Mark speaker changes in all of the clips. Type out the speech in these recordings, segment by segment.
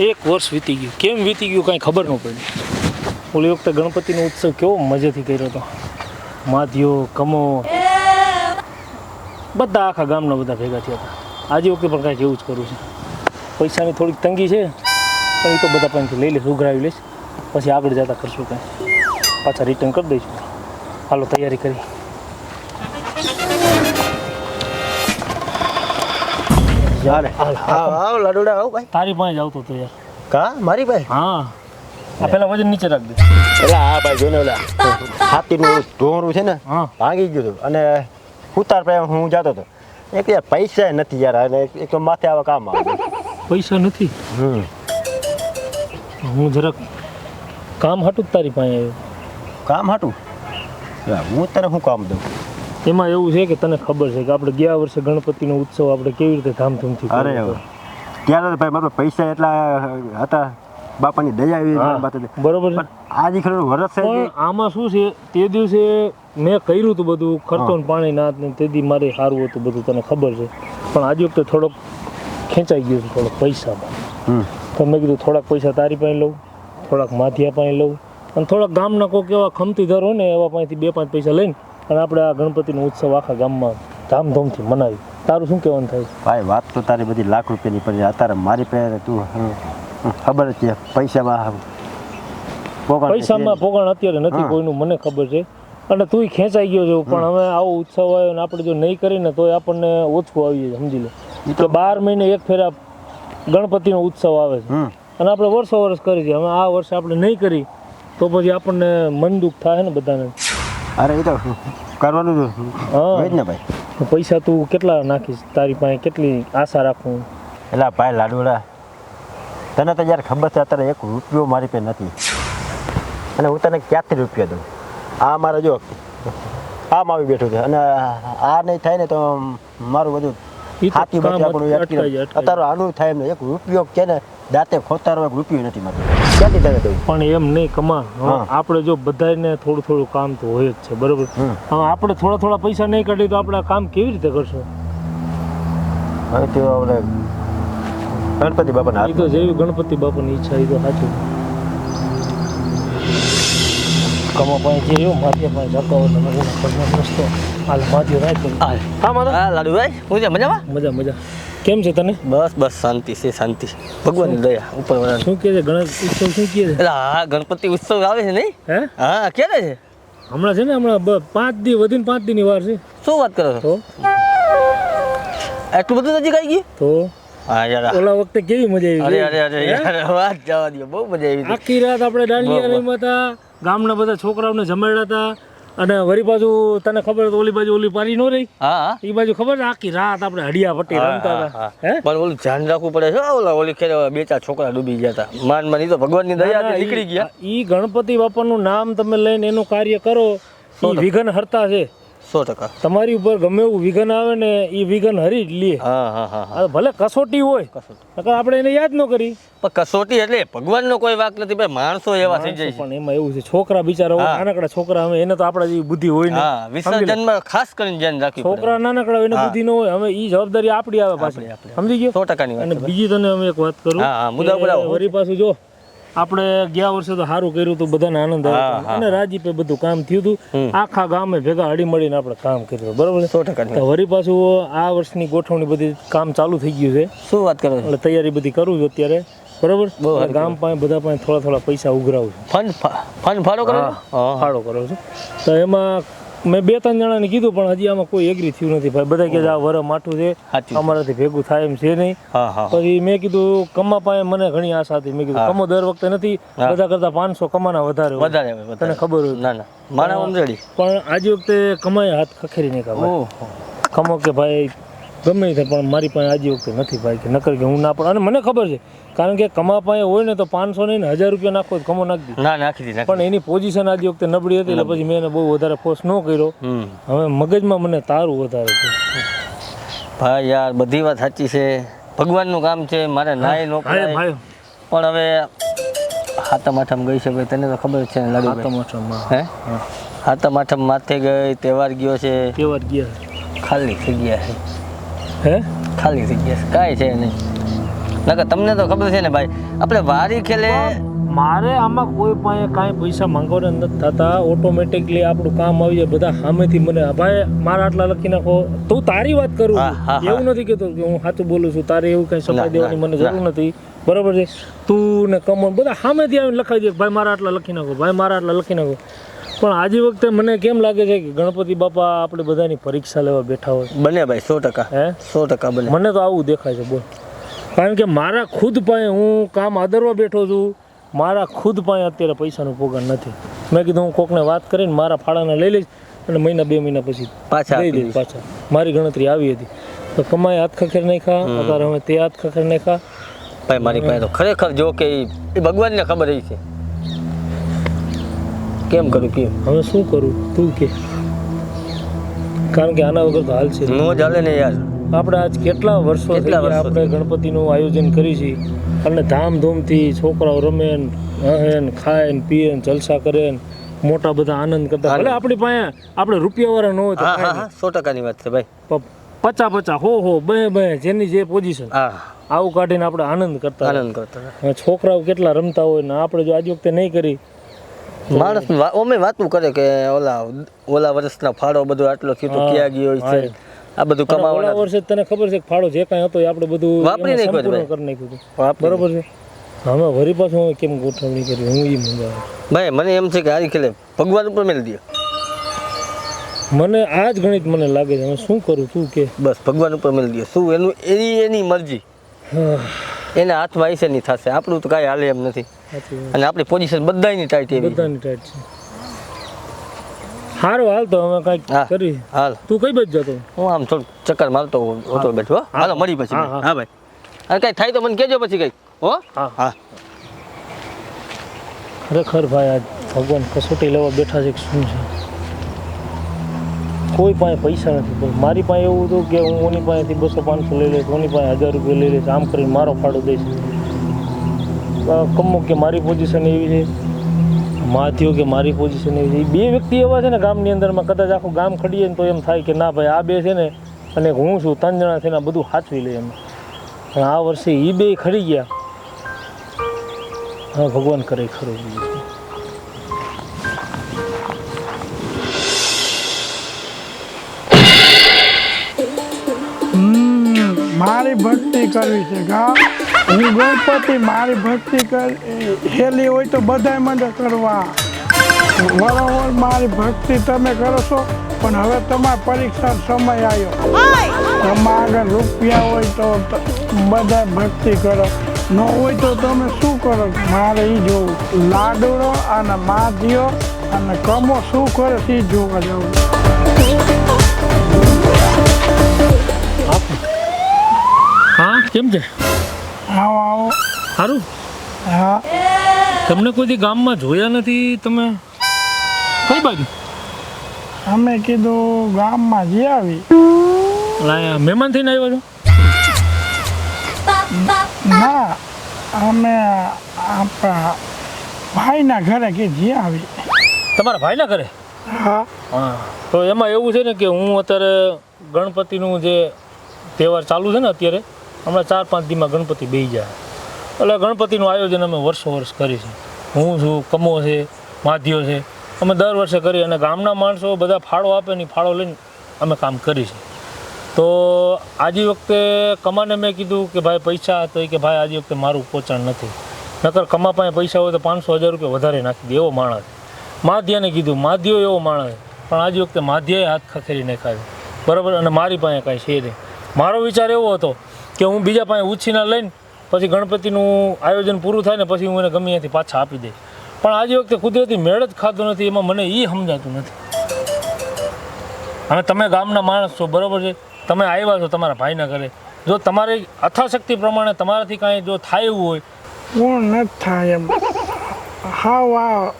Speaker 1: એક વર્ષ વીતી ગયું. કેમ વીતી ગયું કાંઈ ખબર ન પડી. ઓલી વખતે ગણપતિનો ઉત્સવ કેવો મજાથી કર્યો હતો. માધ્યો, કમો. બધા આખા ગામના બધા ભેગા થયા હતા. આજે વખતે પણ કાંઈક એવું જ કરું છે. પૈસાની થોડીક તંગી છે, પણ એ તો બધા પાસેથી લઈ લઈશ, ઉઘરાવી લઈશ. પછી આગળ જતા કરશું કાંઈ. પાછા રિટર્ન કરી દઈશું. હાલો, તૈયારી કરી.
Speaker 2: હાલે
Speaker 1: હાલ,
Speaker 2: આવ આવ લાડુડા આવ ભાઈ.
Speaker 1: તારી પાસે જ આવતો હતો યાર.
Speaker 2: કા? મારી ભાઈ
Speaker 1: હા. આ પેલા વજન નીચે રાખ દે
Speaker 2: પેલા હા ભાઈ જોને ઓલા હાથીનું ઢોરું છે ને ભાંગી ગયું હતું. અને ઉતાર પે હું જતો હતો. એક યાર પૈસા નથી યાર અને એક તો માથે આવા કામ આવે.
Speaker 1: પૈસા નથી?
Speaker 2: હમ.
Speaker 1: હું જરાક કામ હાટું જ તારી પાસે આવ્યો.
Speaker 2: કામ હાટું? હું તને શું કામ દઉં?
Speaker 1: એમાં એવું છે કે તને ખબર છે કે આપણે ગયા વર્ષે ગણપતિનો ઉત્સવ આપણે કેવી રીતે ધામધૂમથી
Speaker 2: અરે ત્યારે તો ભાઈ મારા પૈસા એટલા હતા બાપાની દયા એવી.
Speaker 1: બરોબર છે.
Speaker 2: આજે ખરું વરસ છે
Speaker 1: આમાં શું છે તે દિવસે મેં કર્યું હતું બધું ખર્ચો ને પાણી ના ને દી મારે સારું હતું બધું તને ખબર છે. પણ આજે વખતે થોડોક ખેંચાઈ ગયું છે થોડોક પૈસામાં. તો મેં કીધું થોડાક પૈસા તારી પાસે લઉં થોડાક માથિયા પાસે લઉં અને થોડાક ગામના કોઈક એવા ખમતીધર હોય ને એવા પાસેથી બે પાંચ પૈસા લઈને અને આપણે આ ગણપતિનો ઉત્સવ આખા ગામમાં ધામધૂમથી મનાવી. તારું શું કહેવાનું થાય?
Speaker 2: ભાઈ વાત તો તારી બધી લાખ રૂપિયાની પડી અત્યારે મારી પહેરે તું ખબર છે પૈસામાં
Speaker 1: પૈસામાં પોગણ અત્યારે નથી. કોઈનું મને ખબર છે. અને તુંય ખેંચાઈ ગયો છે પણ હવે આવો ઉત્સવ આવ્યો ને આપણે જો નહીં કરીને તોય આપણને ઓછું આવી જાય સમજી લે. તો બાર મહિને એક ફેરા ગણપતિનો ઉત્સવ આવે છે. અને આપણે વર્ષો વર્ષ કરી છે. હવે આ વર્ષે આપણે નહીં કરી તો પછી આપણને મન દુઃખ થાય ને બધાને.
Speaker 2: અરે એ તો કરવાનું જ હોય. જ ને ભાઈ.
Speaker 1: પૈસા તું કેટલા નાખીશ? તારી પાસે કેટલી આશા રાખું?
Speaker 2: એટલે ભાઈ લાડુડા તને તો યાર ખબર છે અત્યારે એક રૂપિયો મારી પાસે નથી. અને હું તને ક્યાંથી રૂપિયા દઉં? આ મારે જો આમ આવી બેઠું છે. અને આ નહીં થાય ને તો મારું બધું હાથી
Speaker 1: જાય, અટકાઈ
Speaker 2: અત્યારે આનું થાય એમ એક રૂપિયો કે ને દાંતે ખોતારો એક રૂપિયો નથી મારે. ક્યાંથી તને દઉં
Speaker 1: પણ એમ નહીં કમા આપણે જો બધાને થોડું થોડું કામ તો હોય જ છે બરોબર? હવે આપણે થોડા થોડા પૈસા નહીં કાઢીએ તો આપણે કામ કેવી રીતે કરશું?
Speaker 2: હવે તો આપણે ગણપતિ બાપાના
Speaker 1: એ તો જેવી ગણપતિ બાપાની ઈચ્છા એ તો સાચું. કમા જે રસ્તો હાલ હા માધવ
Speaker 3: હા લાડુભાઈ હું છે? મજામાં?
Speaker 1: મજા મજા. કેમ છે તને?
Speaker 3: બસ બસ શાંતિ છે શાંતિ. ભગવાનની દયા ઉપર વાળા
Speaker 1: શું કહે છે? ગણેશ ઉત્સવ શું કહે છે?
Speaker 3: હા ગણપતિ ઉત્સવ આવે છે નહીં?
Speaker 1: હે?
Speaker 3: હા ક્યારે છે?
Speaker 1: હમણાં છે ને હમણાં પાંચ દી વધીને પાંચ દીની વાર છે.
Speaker 3: શું વાત કરો છો? એટલું બધું નજીક આવી ગયું?
Speaker 1: તો?
Speaker 3: હા યાર.
Speaker 1: ઓલા વખતે કેવી મજા આવી
Speaker 3: અરે અરે અરે યાર વાત જવા દો બહુ મજા આવી.
Speaker 1: આખી રાત આપણે દાંડિયા. રમ્યા હતા ગામના બધા છોકરાઓને જમાડ્યા હતા અને વળી બાજુ તને ખબર ઓલી બાજુ ઓલી પારી નો રહી?
Speaker 3: હા
Speaker 1: એ બાજુ ખબર આખી રાત આપણે હડિયા પટ્ટી રમતા હતા.
Speaker 3: પણ ઓલું ધ્યાન રાખવું પડે છે ઓલા ઓલી ખેર બે ચાર છોકરા ડૂબી ગયા હતા. માન માની તો ભગવાનની દયા નીકળી ગયા.
Speaker 1: ઈ ગણપતિ બાપાનું નામ તમે લઈને એનું કાર્ય કરો વિઘન હરતા છે.
Speaker 3: સો ટકા.
Speaker 1: તમારી ઉપર ગમે એવું વિઘન આવે ને એ વિઘન હરી જ લે.
Speaker 3: હા હા હા હા.
Speaker 1: ભલે કસોટી હોય
Speaker 3: કસોટી.
Speaker 1: આપણે એને યાદ ન કરી.
Speaker 3: પણ કસોટી એટલે ભગવાનનો કોઈ વાક નથી ભાઈ માણસો એવા થઈ જાય
Speaker 1: પણ એમાં એવું છે છોકરા બિચારા નાનકડા છોકરા હવે એને તો આપણા જેવી બુદ્ધિ હોય ને.
Speaker 3: વિસર્જનમાં ખાસ કરીને ધ્યાન રાખી
Speaker 1: છોકરા નાનકડા હોય એને બુદ્ધિ ન હોય હવે ઈ જવાબદારી આપણી આવે પાછી. સમજી ગયો?
Speaker 3: સો ટકાની
Speaker 1: અને બીજી તને અમે એક વાત કરું
Speaker 3: હા, મુદ્દા બોલાવો
Speaker 1: વળી પાછું જો આપણે ગયા વર્ષે તો સારું કર્યું હતું બધાને આનંદ આવ્યો. અને રાજીપે બધું કામ થયું હતું. આખા ગામે ભેગા હળી મળીને આપણે કામ કર્યું. બરોબર
Speaker 3: સો ટકા
Speaker 1: વરી પાછું આ વર્ષની ગોઠવણી બધી કામ ચાલુ થઈ ગયું છે.
Speaker 3: શું વાત કરો
Speaker 1: એટલે તૈયારી બધી કરું છું અત્યારે. બરોબર? ગામ પાસે બધા પાસે થોડા થોડા પૈસા ઉઘરાવું છું.
Speaker 3: ફંડ ફંડ ફાળો કરો
Speaker 1: ફાળો કરો છું. તો એમાં મેં બે ત્રણ જણાને કીધું પણ હજી આમાં કોઈ એગ્રી થયું નથી. ભાઈ બધા કે આ વર માઠું છે. અમારાથી ભેગું થાય એમ છે નહીં. પછી મેં કીધું કમા પાસે મને ઘણી આશા હતી. મેં કીધું કમો દર વખતે નથી. બધા કરતા પાંચસો કમાના વધારે
Speaker 3: વધારે
Speaker 1: તને ખબર હોય.
Speaker 3: ના ના. મારા
Speaker 1: પણ આજે વખતે કમાય હાથ ખખેરી નહીં કાઢવા કમો કે ભાઈ ગમે તે પણ મારી પાસે આજે વખતે નથી ભાઈ કે નકર કે હું ના પણ અને મને ખબર છે કારણ કે કમા પાસે હોય ને તો પાંચસો નહીં ને હજાર રૂપિયા નાખો કમો નાખી
Speaker 3: ના નાખી દીધી
Speaker 1: પણ એની પોઝિશન આજે વખતે નબળી હતી એટલે પછી મેં એને બહુ વધારે ફોર્સ ન કર્યો. હવે મગજમાં મને તારું વધારે છે.
Speaker 3: ભાઈ યાર બધી વાત સાચી છે. ભગવાનનું કામ છે મારે નાય નો પણ હવે હાથમ આઠમ ગઈ છે ભાઈ તને તો ખબર છે લાડુભાઈ
Speaker 1: હાથમ આઠમમાં
Speaker 3: હે? હાથમ આઠમ માથે ગઈ તહેવાર ગયો છે.
Speaker 1: તહેવાર ગયા.
Speaker 3: ખાલી થઈ ગયા છે.
Speaker 1: હે?
Speaker 3: ખાલી જગ્યા ગયા છે. કાંઈ છે નહીં. નકર તમને તો ખબર છે ને ભાઈ આપણે વારી ખેલે
Speaker 1: મારે આમાં કોઈ પાસે કાંઈ પૈસા માંગવાના નથી થતા. ઓટોમેટિકલી આપણું કામ આવી જાય. બધા સામેથી મને ભાઈ મારા આટલા લખી નાખો. તું તારી વાત કરું. એવું નથી કહેતો કે હું સાચું બોલું છું. તારે એવું કઈ સમય દેવાની મને જરૂર નથી. બરાબર છે? તું ને કમોન બધા સામેથી આવીને લખાઈ દે ભાઈ મારા આટલા લખી નાખો. ભાઈ મારા આટલા લખી નાખો. પણ આજે વખતે મને કેમ લાગે છે કે ગણપતિ બાપા આપણે બધાની પરીક્ષા લેવા બેઠા હોય?
Speaker 3: બને ભાઈ સો ટકા.
Speaker 1: હે?
Speaker 3: સો ટકા બને
Speaker 1: મને તો આવું દેખાય છે બોલ. કારણ કે મારા ખુદ પાસે હું કામ આદરવા બેઠો છું મારા ખુદ પાસે અત્યારે પૈસાનો પગાર નથી. મેં કીધું હું કોકને વાત કરીને મારા ફાળાને લઈ લઈશ અને મહિના બે મહિના પછી
Speaker 3: પાછા આવી
Speaker 1: દઈશ પાછા. મારી ગણતરી આવી હતી. તો કમાય હાથ ખખેર નહીં ખા અત્યારે હવે તે હાથ ખખેર નહીં ખા
Speaker 3: ભાઈ મારી પાસે તો ખરેખર જો કે એ ભગવાનને ખબર રહી છે. કેમ કરું કે
Speaker 1: હવે શું કરું? તું કે. કારણ કે આના વગર તો હાલ છે
Speaker 3: નો ચાલે ને યાર.
Speaker 1: આપણે આજ કેટલા વર્ષો
Speaker 3: કેટલા
Speaker 1: આપણે ગણપતિનું આયોજન કરી છે. અને ધામધૂમથી છોકરાઓ રમે ને હે ને ખાય ને પીએ ને જલસા કરે ને મોટા બધા આનંદ કરતા. ભલે આપણી પાસે આપણે રૂપિયાવાળા ન હોય
Speaker 3: સો ટકાની વાત છે ભાઈ.
Speaker 1: પચા પચા હો હો બે બે જેની જે પોઝિશન આવું કાઢીને આપણે આનંદ કરતા
Speaker 3: આનંદ કરતા.
Speaker 1: છોકરાઓ કેટલા રમતા હોય ને આપણે જો આજ વખતે નહીં કરી
Speaker 3: માણસ ઓમે વાતું કરે કે ઓલા ઓલા વર્ષના ફાળો બધો આટલો થયો તો
Speaker 1: હા,
Speaker 3: ક્યાં ગયો છે? આ બધું
Speaker 1: અને ઓલા
Speaker 3: કમાવાના
Speaker 1: વર્ષે તને ખબર છે કે ફાળો જે કાંઈ હતો એ આપણે બધું
Speaker 3: વાપરી નાખ્યું
Speaker 1: કરી નાખ્યું બરોબર છે? હવે વરી પાછું કેમ ગોઠવણી કરી? હું એ આવે
Speaker 3: ભાઈ મને એમ છે કે હારી ખેલે ભગવાન ઉપર મેળ દે.
Speaker 1: મને આ જ ગણિત મને લાગે છે. હું શું કરું તું કે?
Speaker 3: બસ ભગવાન ઉપર મેળ દે. શું એનું એની એની મરજી. એના હાથમાં આઈસે નહીં થશે. આપણું તો કાંઈ હાલે એમ નથી. અને આપણી પોઝિશન બધાની ટાઈટ એવી.
Speaker 1: બધાની ટાઈટ છે. સારું હાલ તો હવે કાંઈક કરી.
Speaker 3: હાલ.
Speaker 1: તું કઈ બાજુ જતો?
Speaker 3: હું આમ થોડું ચક્કર મારતો હતો બેઠો હો. હાલો મળી પછી
Speaker 1: હા,
Speaker 3: ભાઈ. અને કાંઈ થાય તો મને કેજો પછી કંઈક હો?
Speaker 1: હા.
Speaker 3: હા.
Speaker 1: ખરેખર ભાઈ આજ ભગવાન કસોટી લેવા બેઠા છે શું છે? કોઈ પાસે પૈસા નથી મારી પાસે એવું હતું કે હું ઓની પાસેથી બસો પાંચસો લઈ લઈશ ઓની પાસે હજાર રૂપિયા લઈ લઈશ, આમ કરીને મારો ફાળો દઈશ. કમો કે મારી પોઝિશન એવી છે માથીઓ કે મારી પોઝિશન એવી છે. બે વ્યક્તિ એવા છે ને ગામની અંદરમાં, કદાચ આખું ગામ ખડીએ ને તો એમ થાય કે ના ભાઈ, આ બે છે ને, અને હું છું, ત્રણ જણા છે ને બધું સાચવી લે એમ. પણ આ વર્ષે એ બે ખડી ગયા. હા, ભગવાન કરે ખરું બીજું.
Speaker 4: ભક્તિ કરવી છે હું ગણપતિ, મારી ભક્તિ કર, હેલી હોય તો બધાય મને કરવા. બરાબર મારી ભક્તિ તમે કરો છો, પણ હવે તમારા પરીક્ષા સમય આવ્યો. તમારા આગળ રૂપિયા હોય તો બધા ભક્તિ કરો. ન હોય તો તમે શું કરો? મારે એ જોવું. લાડુડો અને માધીઓ અને કમો શું કરે છે એ જોવા જવું.
Speaker 1: કેમ છે?
Speaker 4: આવો આવો.
Speaker 1: સારું
Speaker 4: હા.
Speaker 1: તમને કોઈથી ગામમાં જોયા નથી તમે? કઈ બાજુ?
Speaker 4: અમે કીધું ગામમાં જઈ આવી.
Speaker 1: મહેમાન થઈને આવ્યો છો?
Speaker 4: ના અમે આપણા ભાઈના ઘરે કે જઈ આવી.
Speaker 1: તમારા ભાઈના ઘરે?
Speaker 4: હા.
Speaker 1: હા. તો એમાં એવું છે ને કે હું અત્યારે ગણપતિનું જે તહેવાર ચાલુ છે ને અત્યારે હમણાં ચાર પાંચ દીમાં ગણપતિ બેસી જાય. એટલે ગણપતિનું આયોજન અમે વર્ષો વર્ષ કરી છે હું છું, કમો છે, માધ્યો છે. અમે દર વર્ષે કરી અને ગામના માણસો બધા ફાળો આપે ને ફાળો લઈને અમે કામ કરી છે તો આજી વખતે કમાને મેં કીધું કે ભાઈ પૈસા તો એ કે ભાઈ આજે વખતે મારું પોચાણ નથી. નકર કમા પાસે પૈસા હોય તો પાંચસો હજાર રૂપિયા વધારે નાખી દે એવો માણસ માધ્યાને કીધું, માધ્યો એવો માણસ પણ આજે વખતે માધ્યાએ હાથ ખખેરી નાખ્યા છે બરાબર? અને મારી પાસે કાંઈ છે નહીં. મારો વિચાર એવો હતો કે હું બીજા પાસે ઉછીના લઈને પછી ગણપતિનું આયોજન પૂરું થાય ને પછી હું એને ગમે ત્યાંથી પાછા આપી દઈશ પણ આજે વખતે કુદરતી મેળ જ ખાતો નથી એમાં મને એ સમજાતું નથી. અને તમે ગામના માણસ છો બરાબર છે? તમે આવ્યા છો તમારા ભાઈના ઘરે. જો તમારી અથાશક્તિ પ્રમાણે તમારાથી કાંઈ જો થાય એવું હોય.
Speaker 4: હું નથી થાય એમ? આ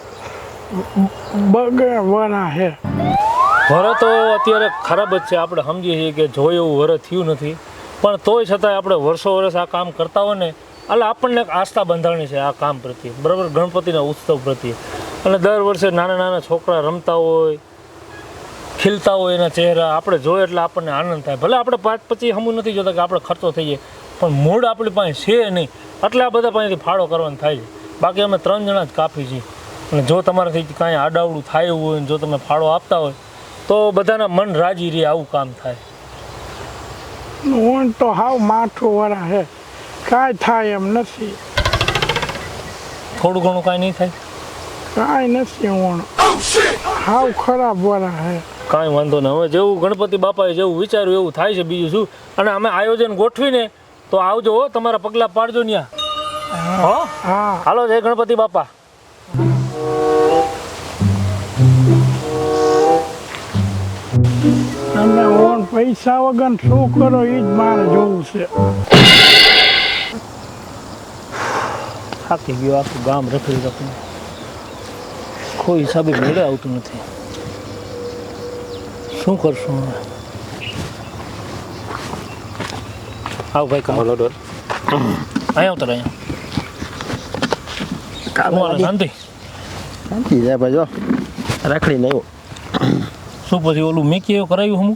Speaker 4: બગડે વરા હે.
Speaker 1: વર તો અત્યારે ખરાબ જ છે. આપણે સમજીએ છીએ કે જોયું એવું વર થયું નથી. પણ તોય છતાંય આપણે વર્ષો વર્ષ આ કામ કરતા હોય ને, એટલે આપણને એક આસ્થા બંધાણી છે આ કામ પ્રત્યે. બરાબર? ગણપતિના ઉત્સવ પ્રત્યે. અને દર વર્ષે નાના નાના છોકરા રમતા હોય, ખીલતા હોય એના ચહેરા, આપણે જોઈએ એટલે આપણને આનંદ થાય. ભલે આપણે પાંચ પછી હમું નથી જોતા કે આપણે ખર્ચો થઈએ પણ મૂડ આપણી પાસે છે નહીં. એટલે આ બધા પાસેથી ફાળો કરવાનો થાય છે. બાકી અમે ત્રણ જણા જ કાફી છીએ. અને જો તમારાથી કાંઈ આડાવડું થાય હોય જો તમે ફાળો આપતા હોય, તો બધાના મન રાજી રહે આવું કામ થાય.
Speaker 4: ઊંટ તો હાવ માથું વરા કાંઈ થાય એમ નથી.
Speaker 1: થોડું ઘણું કાંઈ નહીં થાય?
Speaker 4: કાંઈ નથી ઊંઘ હાવ ખરાબ વરા હે
Speaker 1: કાંઈ વાંધો નહીં હવે જેવું ગણપતિ બાપાએ જેવું વિચાર્યું એવું થાય છે બીજું શું? અને અમે આયોજન ગોઠવીને તો આવજો હો તમારા પગલાં પાડજો ત્યાં હો?
Speaker 4: હા.
Speaker 1: હાલો જય ગણપતિ બાપા.
Speaker 4: પૈસા વગર શું કરો એ જ મારે જોવું છે.
Speaker 1: થાકી ગયો આખું ગામ રખડી રખડી. કોઈ હિસાબે મેળે આવતું નથી. શું કરશું હવે? આવ ભાઈ કામ. અહીંયા ઉતર અહીંયા. શું શાંતિ?
Speaker 2: શાંતિ છે ભાઈ જો. રાખડી નહીં
Speaker 1: શું પછી ઓલું મેકી એવું કરાવ્યું હું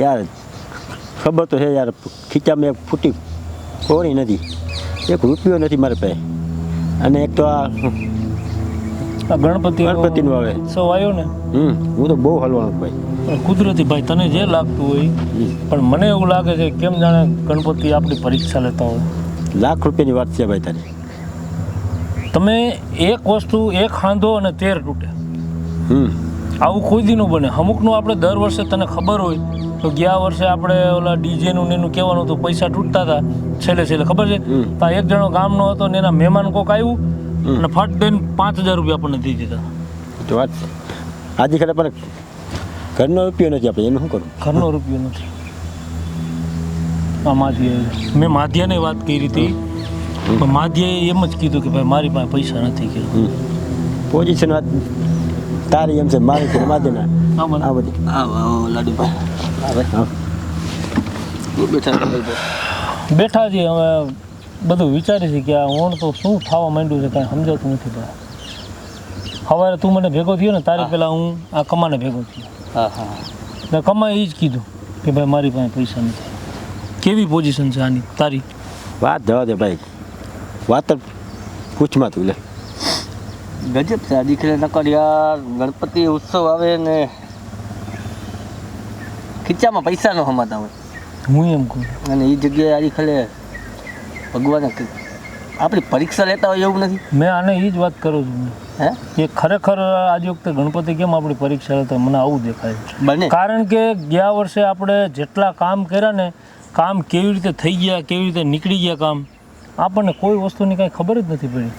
Speaker 2: યાર ખબર તો છે યાર ખીચામાં એક ફૂટી કોણી નથી એક રૂપિયો નથી મારે પાસે. અને એક તો આ
Speaker 1: ગણપતિ
Speaker 2: ગણપતિનું આવે.
Speaker 1: સૌ આવ્યો ને?
Speaker 2: હમ હું તો બહુ હલવાનો ભાઈ.
Speaker 1: કુદરતી ભાઈ તને જે લાગતું હોય પણ મને એવું લાગે છે કેમ જાણે ગણપતિ આપણી પરીક્ષા લેતા હોય?
Speaker 2: લાખ રૂપિયાની વાત છે ભાઈ તારી.
Speaker 1: તમે એક વસ્તુ એક ખાંધો અને તેર તૂટે.
Speaker 2: હમ.
Speaker 1: આવું કોઈ દી ન બને. અમુકનું આપણે દર વર્ષે તને ખબર હોય તો ગયા વર્ષે આપણે ઓલા ડીજેનું ને એનું કહેવાનું હતું પૈસા તૂટતા હતા છેલ્લે છેલ્લે ખબર છે?
Speaker 2: ત્યાં
Speaker 1: તો એક જણો ગામનો હતો ને એના મહેમાન કોક આવ્યું અને ફટ દઈને પાંચ હજાર રૂપિયા આપણને દઈ દીધા.
Speaker 2: વાત. આજે ખરે પણ ઘરનો રૂપિયો નથી આપણે એનું શું કરું?
Speaker 1: ઘરનો રૂપિયો નથી. આ માધ્ય મેં માધ્યાને વાત કરી હતી. પણ માધ્યાએ એમ જ કીધું કે ભાઈ મારી પાસે પૈસા નથી
Speaker 2: કે પોઝિશન વાત તારી એમ છે મારી છે માદે ના
Speaker 1: હા મને
Speaker 2: આ બધી
Speaker 3: આવો આવો લાડુભાઈ બેઠા
Speaker 1: બેઠા છીએ હવે બધું વિચારી છે કે આ ઓણ તો શું થવા માંડ્યું છે કાંઈ સમજાતું નથી ભાઈ સવારે તું મને ભેગો થયો ને તારી પહેલાં હું આ કમાને ભેગો થયો.
Speaker 3: હા હા.
Speaker 1: ને કમાએ એ જ કીધું કે ભાઈ મારી પાસે પૈસા નથી. કેવી પોઝિશન છે આની તારી?
Speaker 2: વાત જવા દે ભાઈ. વાત જ પૂછમાં તું લે.
Speaker 3: ગજબ છે આ દીકરી નકર યાર ગણપતિ ઉત્સવ આવે ને. ખીચામાં પૈસા ન સમાતા હોય.
Speaker 1: હું એમ કહું.
Speaker 3: અને એ જગ્યાએ આરી ખલે ભગવાને આપણી પરીક્ષા લેતા હોય એવું નથી?
Speaker 1: મેં આને એ જ વાત કરું છું.
Speaker 3: હે?
Speaker 1: એ ખરેખર આજે વખતે ગણપતિ કેમ આપણી પરીક્ષા લેતા મને આવું દેખાય છે.
Speaker 3: બને.
Speaker 1: કારણ કે ગયા વર્ષે આપણે જેટલા કામ કર્યા ને કામ કેવી રીતે થઈ ગયા કેવી રીતે નીકળી ગયા કામ આપણને કોઈ વસ્તુની કાંઈ ખબર જ નથી પડી.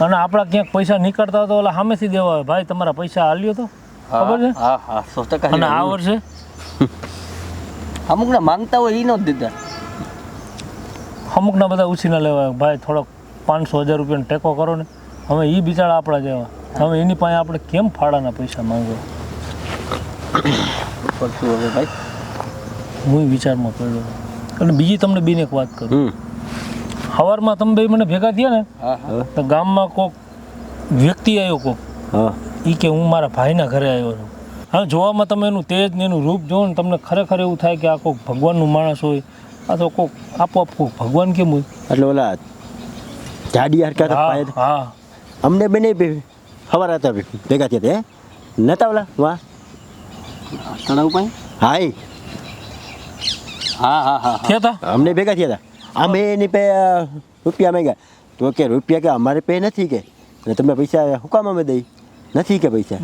Speaker 1: અને આપણા ક્યાંક પૈસા નીકળતા તો ઓલા સામેથી દેવા ભાઈ તમારા પૈસા હાલ્યો તો? ખબર છે?
Speaker 3: હા હા
Speaker 1: અને આ વર્ષે
Speaker 3: અમુક ના માંગતા હોય એ ન દીધા.
Speaker 1: અમુકના બધા ઉછીના લેવા. ભાઈ થોડોક પાંચસો હજાર રૂપિયાનો ટેકો કરો ને. હવે એ બિચારા આપણા જેવા. હવે એની પાસે આપણે કેમ ફાળાના પૈસા
Speaker 3: માંગો હવે ભાઈ.
Speaker 1: હું વિચારમાં પડ્યો. અને બીજી તમને બીને એક વાત કરું. સવારમાં તમે બે મને ભેગા થયા ને તો ગામમાં કોક વ્યક્તિ આવ્યો કોક.
Speaker 2: હા.
Speaker 1: એ કે હું મારા ભાઈના ઘરે આવ્યો છું. હા જોવામાં તમે એનું તેજ ને એનું રૂપ જોવો ને તમને ખરેખર એવું થાય કે આ કોઈક ભગવાનનું માણસ હોય આ તો કોક આપોઆપ કોઈક ભગવાન કેમ હોય?
Speaker 2: એટલે ઓલા જાડી હરકત
Speaker 1: હા હા.
Speaker 2: અમને બને ખબર હતા ભેગા થયા હતા, હે? નતા ઓલા? વાહ.
Speaker 3: તળાવ પાસે
Speaker 2: હાય.
Speaker 3: હા હા હા
Speaker 1: થયા હતા
Speaker 2: અમને ભેગા થયા હતા. અમે એની પે રૂપિયા માંગ્યા. તો કે રૂપિયા કે અમારે પે નથી કે? તમે પૈસા હુકામ અમે દઈ? નથી કે પૈસા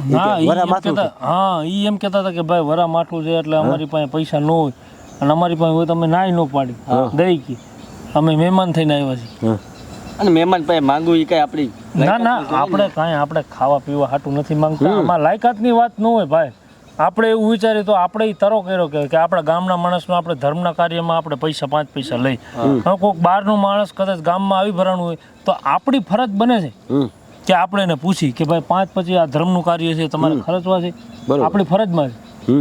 Speaker 2: વરા માથું
Speaker 1: હા ઈ એમ કહેતા હતા કે ભાઈ વરા માથું છે એટલે અમારી પાસે પૈસા ન હોય. અને અમારી પાસે હોય તમે નાય ન પાડી. દઈ કે અમે મહેમાન થઈને આવ્યા છીએ.
Speaker 3: અને મહેમાન પાસે માંગવું એ કઈ આપણી
Speaker 1: ના ના આપણે કાંઈ આપણે ખાવા પીવા હાટું નથી માંગતા. આમાં લાયકાતની વાત ન હોય ભાઈ. આપણે એવું વિચારીએ તો આપણે તરો કર્યો કે આપણા ગામના માણસમાં આપણે ધર્મના કાર્યમાં આપણે પૈસા પાંચ પૈસા લઈ. કોઈક બહારનું માણસ કદાચ ગામમાં આવી ભરાણું હોય તો આપણી ફરજ બને છે. કે આપણે એને પૂછી કે ભાઈ પાંચ પછી આ ધર્મનું કાર્ય છે તમારે ખર્ચવા છે. આપણી ફરજમાં છે.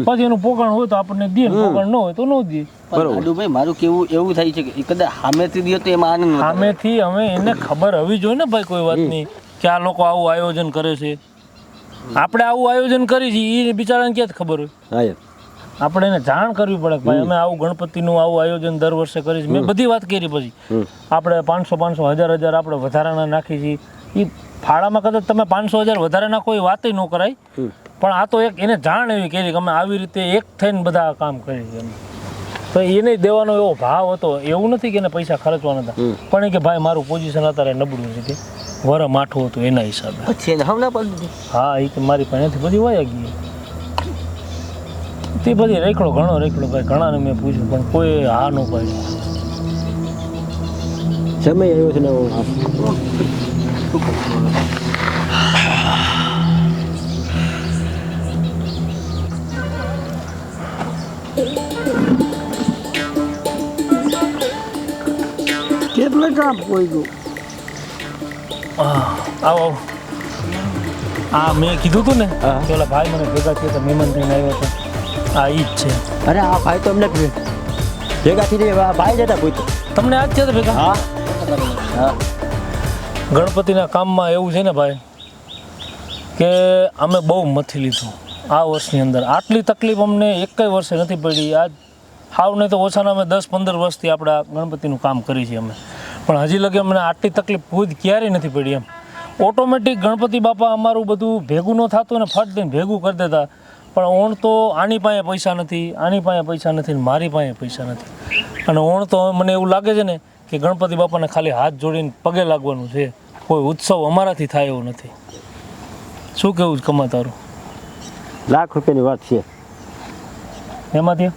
Speaker 1: પછી એનું પોકણ હોય તો આપણને દે પોકણ ન હોય તો ન દે.
Speaker 3: ભાઈ મારું કેવું એવું થાય છે કે કદાચ સામેથી દે તો એમાં આનંદ
Speaker 1: સામેથી હવે એને ખબર હોવી જોઈએ ને ભાઈ કોઈ વાતની કે આ લોકો આવું આયોજન કરે છે. આપણે આવું આયોજન કરી છે એ બિચારાને ક્યાં ખબર હોય? આપણે એને જાણ કરવી પડે કે ભાઈ અમે આવું ગણપતિનું આવું આયોજન દર વર્ષે કરીએ છીએ. મેં બધી વાત કરી પછી. આપણે પાંચસો પાંચસો હજાર હજાર આપણે વધારાના નાખી છીએ. એ ફાળામાં કદાચ તમે પાંચસો હજાર વધારે કોઈ એ વાતય ન કરાય. પણ આ તો એક એને જાણ એવી કરી કે અમે આવી રીતે એક થઈને બધા કામ કરી. તો એને દેવાનો એવો ભાવ હતો. એવું નથી કે એને પૈસા ખર્ચવાના હતા. પણ એ કે ભાઈ મારું પોઝિશન અત્યારે નબળું છે વર માઠું હતું એના હિસાબે.
Speaker 3: પછી એને હમણાં પણ
Speaker 1: હા એ કે મારી પાસેથી બધી વાયા ગઈ. તે બધી રેકડો ઘણો રેકડો ભાઈ ઘણાને મેં પૂછ્યું પણ કોઈ હા ન પાડ્યું.
Speaker 2: સમય આવ્યો છે ને હું આ-
Speaker 4: કેટલે કામ કોઈ ગયું
Speaker 1: આવો આવો. આ મેં કીધું હતું ને
Speaker 2: હા.
Speaker 1: કે ઓલા ભાઈ મને ભેગા થયો હતા મહેમાન થઈને આવ્યો હતો. આ ઈ જ છે.
Speaker 2: અરે આ ભાઈ તો અમને ભેગા થઈ ભાઈ જતા પૂછો
Speaker 1: તમને આજ છે ભેગા?
Speaker 2: હા. હા.
Speaker 1: ગણપતિના કામમાં એવું છે ને ભાઈ કે અમે બહુ મથી લીધું આ વર્ષની અંદર. આટલી તકલીફ અમને એકેય વર્ષે નથી પડી. આજ હાવ નહીં તો ઓછાના અમે દસ પંદર વર્ષથી આપણા ગણપતિનું કામ કરી છીએ અમે. પણ હજી લગી અમને આટલી તકલીફ ખુદ ક્યારેય નથી પડી એમ. ઓટોમેટિક ગણપતિ બાપા અમારું બધું ભેગું ન થતું ને ફટ દઈને ભેગું કરી દેતા. પણ ઓણ તો આની પાસે પૈસા નથી, આની પાસે પૈસા નથી ને મારી પાસે પૈસા નથી. અને ઓણ તો મને એવું લાગે છે ને કે ગણપતિ બાપાને ખાલી હાથ જોડીને પગે લાગવાનું છે. કોઈ ઉત્સવ અમારાથી થાય એવું નથી. શું કેવું કમા તારું?
Speaker 2: લાખ રૂપિયાની વાત છે.
Speaker 1: એમાંથી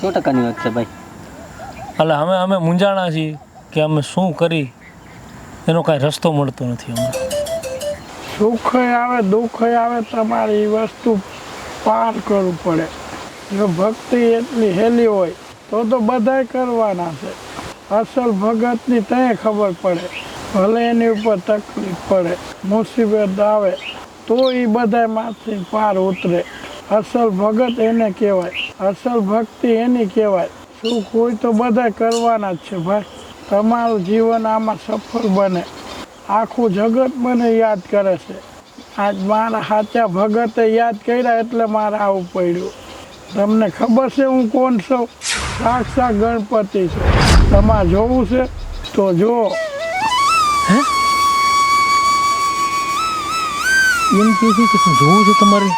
Speaker 3: સો ટકાની વાત છે ભાઈ.
Speaker 1: એટલે અમે અમે મૂંઝાણા છીએ કે અમે શું કરી એનો કાંઈ રસ્તો મળતો નથી અમને.
Speaker 4: સુખ આવે દુઃખ આવે તમારે એ વસ્તુ પાર કરવું પડે. જો ભક્તિ એટલી હેલી હોય તો તો બધાય કરવાના છે. અસલ ભગતની તય ખબર પડે. ભલે એની ઉપર તકલીફ પડે, મુસીબત આવે, તો એ બધા માંથી પાર ઉતરે. અસલ ભગત એને કહેવાય, અસલ ભક્તિ એની કહેવાય. સુખ હોય તો બધાય કરવાના જ છે ભાઈ. તમારું જીવન આમાં સફળ બને. આખું જગત મને યાદ કરે છે. આજ મારા સાચા ભગતે યાદ કર્યા એટલે મારે આવું પડ્યું. તમને ખબર છે હું કોણ છું? સાક્ષાત ગણપતિ છે. તમારે જોવું છે તો જુઓ
Speaker 1: એમ કહે છે કે જોવું છે તમારે?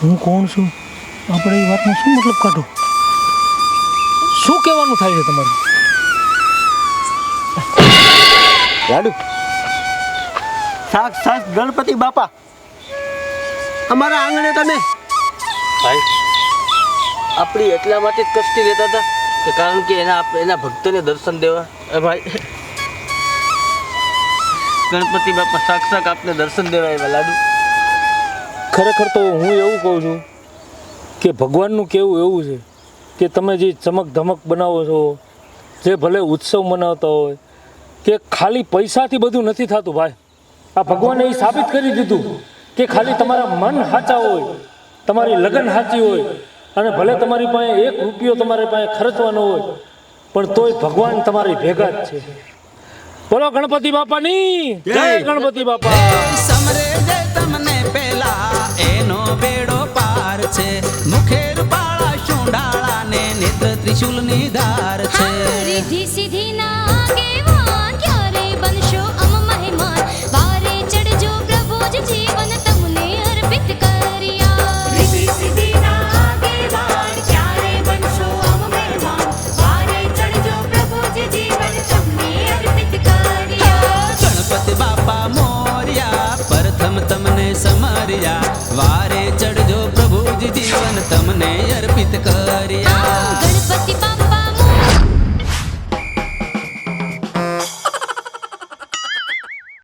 Speaker 1: હું કોણ છું? આપણે એ વાતનો શું મતલબ કાઢો? શું કહેવાનું થાય છે તમારું?
Speaker 2: લાડુ. સાક્ષાત ગણપતિ બાપા. અમારા આંગણે તમે.
Speaker 3: ભાઈ આપણી એટલા માટે જ કષ્ટી રહેતા હતા કે કારણ કે એના એના ભક્તને દર્શન દેવા. ભાઈ, ગણપતિ બાપા સાક્ષાત આપને દર્શન દેવા એવા લાડુ.
Speaker 1: ખરેખર તો હું એવું કહું છું કે ભગવાનનું કેવું એવું છે કે તમે જે ચમક ધમક બનાવો છો, જે ભલે ઉત્સવ મનાવતા હોય, કે ખાલી પૈસાથી બધું નથી થતું ભાઈ. આ ભગવાને એ સાબિત કરી દીધું કે ખાલી તમારા મન સાચા હોય, તમારી લગ્ન સાચી હોય અને ભલે તમારી પાસે એક રૂપિયો તમારી પાસે ખર્ચવાનો હોય પણ તોય ભગવાન તમારી ભેગા જ છે. બોલો ગણપતિ બાપાની જય ગણપતિ બાપા.
Speaker 5: સમરે જે તમને પેલા એનો બેડો પાર છે. મુખે રૂપાળા શુંડાળા ને નેત્ર ત્રિશુલની ધાર છે.
Speaker 6: રીધી સીધી ના આગેવાન ક્યારે બનશો અમ મહેમાન વારે ચડજો પ્રભુ જ જીવન તમને અર્પિત કર્યા. રીધી સીધી